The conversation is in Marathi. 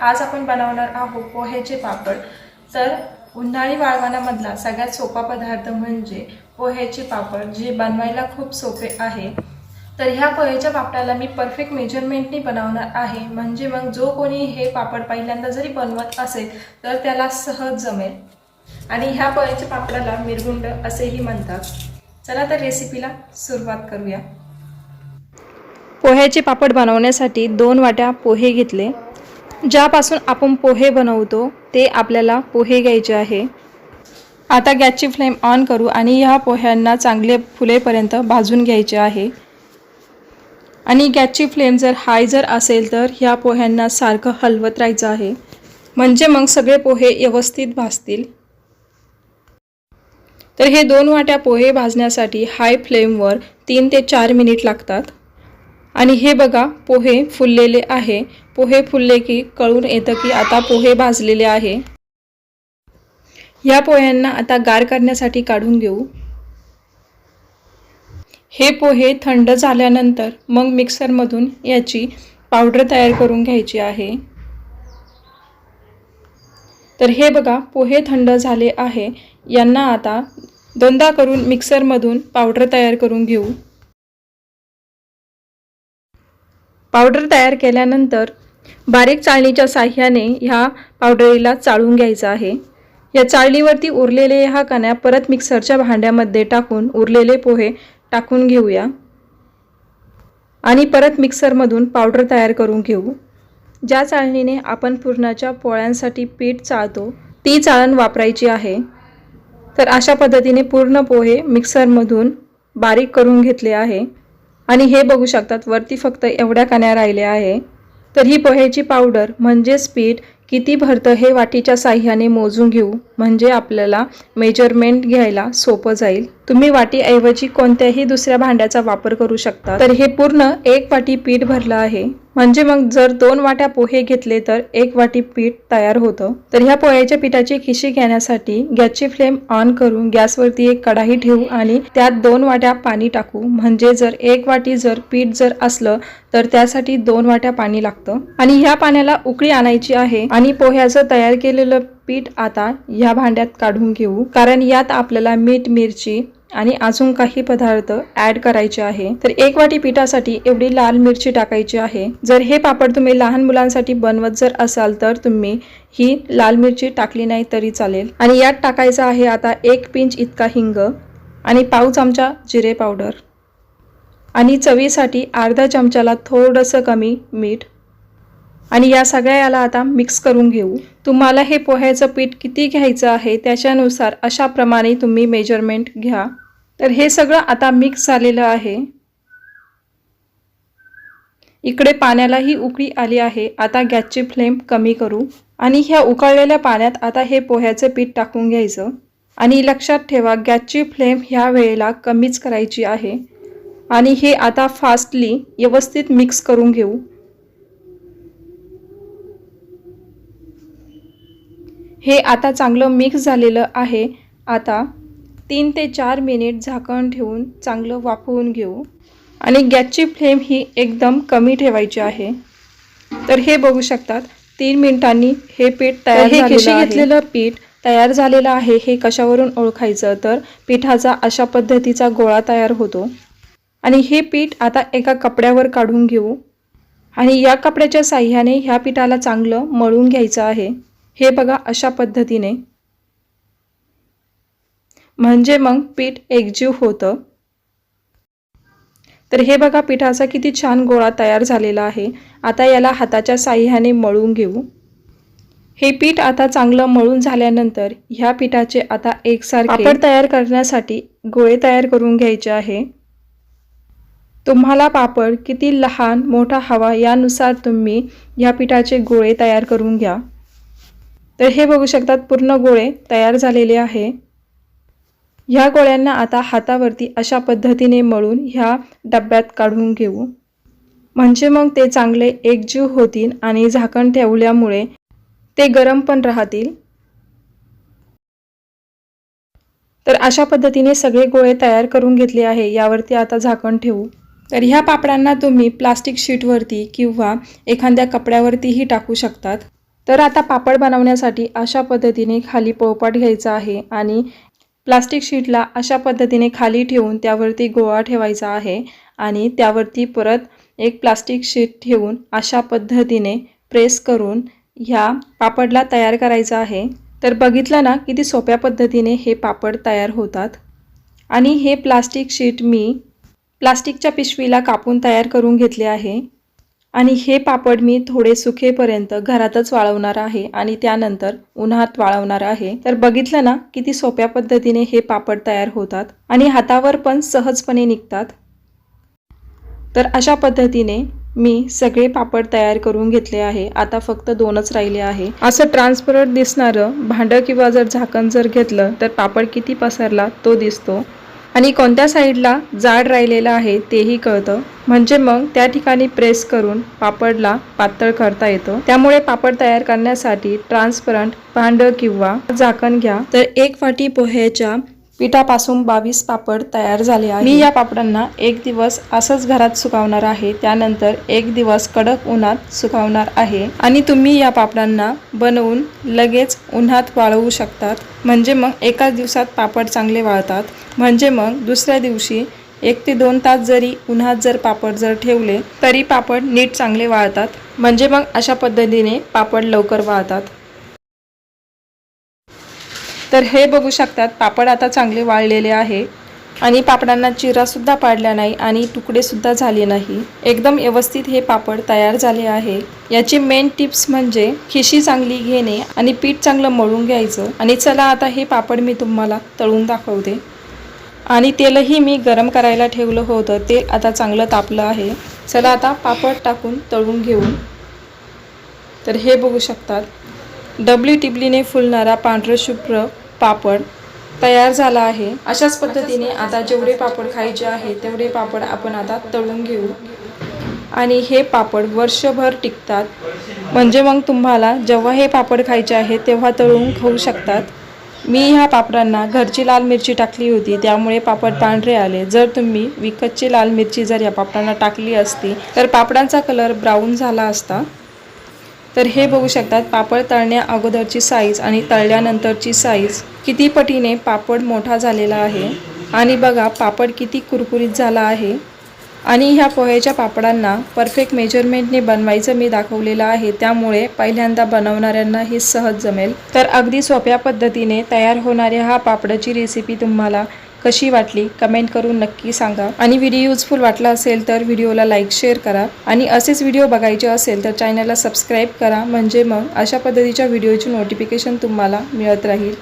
आज आपण बनवणार आहोत पोह्याचे पापड. तर उन्हाळी वाळवानामधला सगळ्यात सोपा पदार्थ म्हणजे पोह्याचे पापड जे बनवायला खूप सोपे आहे. तर ह्या पोह्याच्या पापडाला मी परफेक्ट मेजरमेंटनी बनवणार आहे. म्हणजे मग जो कोणी हे पापड पहिल्यांदा जरी बनवत असेल तर त्याला सहज जमेल. आणि ह्या पोह्याच्या पापडाला मिरगुंड असेही म्हणतात. चला तर रेसिपीला सुरुवात करूया. पोह्याचे पापड बनवण्यासाठी दोन वाट्या पोहे घेतले. ज्यापासून आपण पोहे बनवतो ते आपल्याला पोहे घ्यायचे आहे. आता गॅसची फ्लेम ऑन करू आणि ह्या पोह्यांना चांगले फुलेपर्यंत भाजून घ्यायचे आहे. आणि गॅसची फ्लेम जर हाय जर असेल तर ह्या पोह्यांना सारखं हलवत राहायचं आहे. म्हणजे मग सगळे पोहे व्यवस्थित भाजतील. तर हे दोन वाट्या पोहे भाजण्यासाठी हाय फ्लेमवर तीन ते चार मिनिट लागतात. आणि हे बघा पोहे फुललेले आहे. पोहे फुलले की कळून येतं की आता पोहे भाजलेले आहे. या पोह्यांना आता गार करण्यासाठी काढून घेऊ. हे पोहे थंड झाल्यानंतर मग मिक्सरमधून याची पावडर तयार करून घ्यायची आहे. तर हे बघा पोहे थंड झाले आहे. यांना आता दोनदा करून मिक्सरमधून पावडर तयार करून घेऊ. पावडर तयार केल्यानंतर बारीक चाळणीच्या साह्याने ह्या पावडरीला चाळून घ्यायचं आहे. या चाळणीवरती उरलेले ह्या कण्या परत मिक्सरच्या भांड्यामध्ये टाकून उरलेले पोहे टाकून घेऊया. आणि परत मिक्सरमधून पावडर तयार करून घेऊ. ज्या चाळणीने आपण पुरणाच्या पोळ्यांसाठी पीठ चाळतो ती चाळण वापरायची आहे. तर अशा पद्धतीने पूर्ण पोहे मिक्सरमधून बारीक करून घेतले आहे. आणि हे बघू शकतात वरती फक्त एवढ्या कान्या राहिल्या आहे. तर ही पोह्याची पावडर म्हणजेच पीठ किती भरतं हे वाटीच्या साह्याने मोजून घेऊ म्हणजे आपल्याला मेजरमेंट घ्यायला सोपं जाईल. तुम्ही वाटीऐवजी कोणत्याही दुसऱ्या भांड्याचा वापर करू शकता. तर हे पूर्ण एक वाटी पीठ भरलं आहे. म्हणजे मग जर दोन वाट्या पोहे घेतले तर एक वाटी पीठ तयार होतं. तर ह्या पोह्याच्या पिठाची खिशी घेण्यासाठी गॅसची फ्लेम ऑन करून गॅसवरती एक कढाई ठेवू आणि त्यात दोन वाट्या पाणी टाकू. म्हणजे जर एक वाटी जर पीठ जर असलं तर त्यासाठी दोन वाट्या पाणी लागतं. आणि ह्या पाण्याला उकळी आणायची आहे आणि पोह्याचं तयार केलेलं पीठ आता ह्या भांड्यात काढून घेऊ. कारण यात आपल्याला मीठ मिरची आणि अजून काही पदार्थ ऍड करायचे आहे. तर एक वाटी पिठासाठी एवढी लाल मिरची टाकायची आहे. जर हे पापड तुम्ही लहान मुलांसाठी बनवत जर असाल तर तुम्ही ही लाल मिरची टाकली नाही तरी चालेल. आणि यात टाकायचं आहे आता एक पिंच इतका हिंग आणि पाव चमचा जिरे पावडर. आणि चवीसाठी अर्धा चमच्याला थोडंसं कमी मीठ. आणि या सगळ्या याला आता मिक्स करून घेऊ. तुम्हाला हे पोह्याचं पीठ किती घ्यायचं आहे त्याच्यानुसार अशाप्रमाणे तुम्ही मेजरमेंट घ्या. तर हे सगळं आता मिक्स झालेलं आहे. इकडे पाण्यालाही उकळी आली आहे. आता गॅसची फ्लेम कमी करू. आणि ह्या उकळलेल्या पाण्यात आता हे पोह्याचं पीठ टाकून घ्यायचं. आणि लक्षात ठेवा गॅसची फ्लेम ह्या वेळेला कमीच करायची आहे. आणि हे आता फास्टली व्यवस्थित मिक्स करून घेऊ. हे आता चांगलं मिक्स झालेलं आहे. आता तीन ते चार मिनिट झाकण ठेवून चांगलं वाफवून घेऊ. आणि गॅसची फ्लेम ही एकदम कमी ठेवायची आहे. तर हे बघू शकतात तीन मिनिटांनी हे पीठ तयार हे खिशी घेतलेलं पीठ तयार झालेलं आहे हे कशावरून ओळखायचं? तर पिठाचा अशा पद्धतीचा गोळा तयार होतो. आणि हे पीठ आता एका कपड्यावर काढून घेऊ. आणि या कपड्याच्या साह्याने ह्या पिठाला चांगलं मळून घ्यायचं आहे. हे बघा अशा पद्धतीने. म्हणजे मग पीठ एकजीव होतं. तर हे बघा पिठाचा किती छान गोळा तयार झालेला आहे. आता याला हाताच्या साह्याने मळून घेऊ. हे पीठ आता चांगलं मळून झाल्यानंतर ह्या पिठाचे आता एकसारखे पापड तयार करण्यासाठी गोळे तयार करून घ्यायचे आहे. तुम्हाला पापड किती लहान मोठा हवा यानुसार तुम्ही ह्या पिठाचे गोळे तयार करून घ्या. तर हे बघू शकतात पूर्ण गोळे तयार झालेले आहे. ह्या गोळ्यांना आता हातावरती अशा पद्धतीने मळून ह्या डब्यात काढून घेऊ. म्हणजे मग ते चांगले एकजीव होतील आणि झाकण ठेवल्यामुळे ते गरम पण राहतील. तर अशा पद्धतीने सगळे गोळे तयार करून घेतले आहे. यावरती आता झाकण ठेवू. तर ह्या पापडांना तुम्ही प्लास्टिक शीटवरती किंवा एखाद्या कपड्यावरतीही टाकू शकतात. तर आता पापड बनवण्यासाठी अशा पद्धतीने खाली पोळपाट घ्यायचा आहे आणि प्लास्टिक शीटला अशा पद्धतीने खाली ठेवून त्यावरती गोळा ठेवायचा आहे आणि त्यावरती परत एक प्लास्टिक शीट ठेवून अशा पद्धतीने प्रेस करून ह्या पापडला तयार करायचा आहे. तर बघितलं ना किती सोप्या पद्धतीने हे पापड तयार होतात. आणि हे प्लास्टिक शीट मी प्लास्टिकच्या पिशवीला कापून तयार करून घेतले आहे. आणि हे पापड मी थोडे सुखेपर्यंत घरातच वाळवणार आहे आणि त्यानंतर उन्हात वाळवणार आहे. तर बघितलं ना किती सोप्या पद्धतीने हे पापड तयार होतात आणि हातावर पण सहजपणे निघतात. तर अशा पद्धतीने मी सगळे पापड तयार करून घेतले आहे. आता फक्त दोनच राहिले आहे. असं ट्रान्सपरंट दिसणारं भांडं किंवा जर झाकण जर घेतलं तर पापड किती पसरला तो दिसतो. आणि कोणत्या साईडला जाड राहिलेलं आहे तेही कळतं. म्हणजे मग त्या ठिकाणी प्रेस करून पापडला पातळ करता येतं. त्यामुळे पापड तयार करण्यासाठी ट्रान्सपरंट भांडं किंवा झाकण घ्या. तर एक वाटी पोह्याच्या पिठापासून बावीस पापड तयार झाले आहे मी या पापडांना एक दिवस असंच घरात सुकावणार आहे त्यानंतर एक दिवस कडक उन्हात सुकावणार आहे. आणि तुम्ही या पापडांना बनवून लगेच उन्हात वाळवू शकतात. म्हणजे मग एकाच दिवसात पापड चांगले वाळतात. म्हणजे मग दुसऱ्या दिवशी एक ते दोन तास जरी उन्हात जर पापड जर ठेवले तरी पापड नीट चांगले वाळतात. म्हणजे मग अशा पद्धतीने पापड लवकर वाळतात. तर हे बघू शकतात पापड आता चांगले वाळलेले आहे आणि पापडांना चिरासुद्धा पाडला नाही आणि तुकडेसुद्धा झाले नाही. एकदम व्यवस्थित हे पापड तयार झाले आहे. याची मेन टिप्स म्हणजे खिशी चांगली घेणे आणि पीठ चांगलं मळून घ्यायचं. आणि चला आता हे पापड मी तुम्हाला तळून दाखवते. आणि तेलही मी गरम करायला ठेवलं होतं. तेल आता चांगलं तापलं आहे. चला आता पापड टाकून तळून घेऊन तर हे बघू शकतात. डबली टिबलीने फुलणारा पांढरं शुभ्र पापड तयार झाला आहे. अशाच पद्धतीने आता जेवढे पापड खायचे आहे तेवढे पापड आपण आता तळून घेऊ. आणि हे पापड वर्षभर टिकतात. म्हणजे मग तुम्हाला जेव्हा हे पापड खायचे आहे तेव्हा तळून खाऊ शकतात. मी ह्या पापडांना घरची लाल मिरची टाकली होती त्यामुळे पापड पांढरे आले. जर तुम्ही विकतची लाल मिरची जर या पापडांना टाकली असती तर पापडांचा कलर ब्राऊन झाला असता. तर हे बघू शकतात पापड तळण्या अगोदरची साईज आणि तळल्यानंतरची साईज किती पटीने पापड मोठा झालेला आहे. आणि बघा पापड किती कुरकुरीत झाला आहे. आणि ह्या पोह्याच्या पापडांना परफेक्ट मेजरमेंटने बनवायचं मी दाखवलेलं आहे. त्यामुळे पहिल्यांदा बनवणाऱ्यांना हे सहज जमेल. तर अगदी सोप्या पद्धतीने तयार होणाऱ्या हा पापडाची रेसिपी तुम्हाला कशी वाटली? कमेंट करून नक्की सांगा. आणि व्हिडिओ युजफुल वाटला असेल तर व्हिडिओला लाईक शेअर करा. आणि असेच व्हिडिओ बघायचे असेल तर चॅनलला सबस्क्राईब करा. म्हणजे मग अशा पद्धतीच्या व्हिडिओची नोटिफिकेशन तुम्हाला मिळत राहील.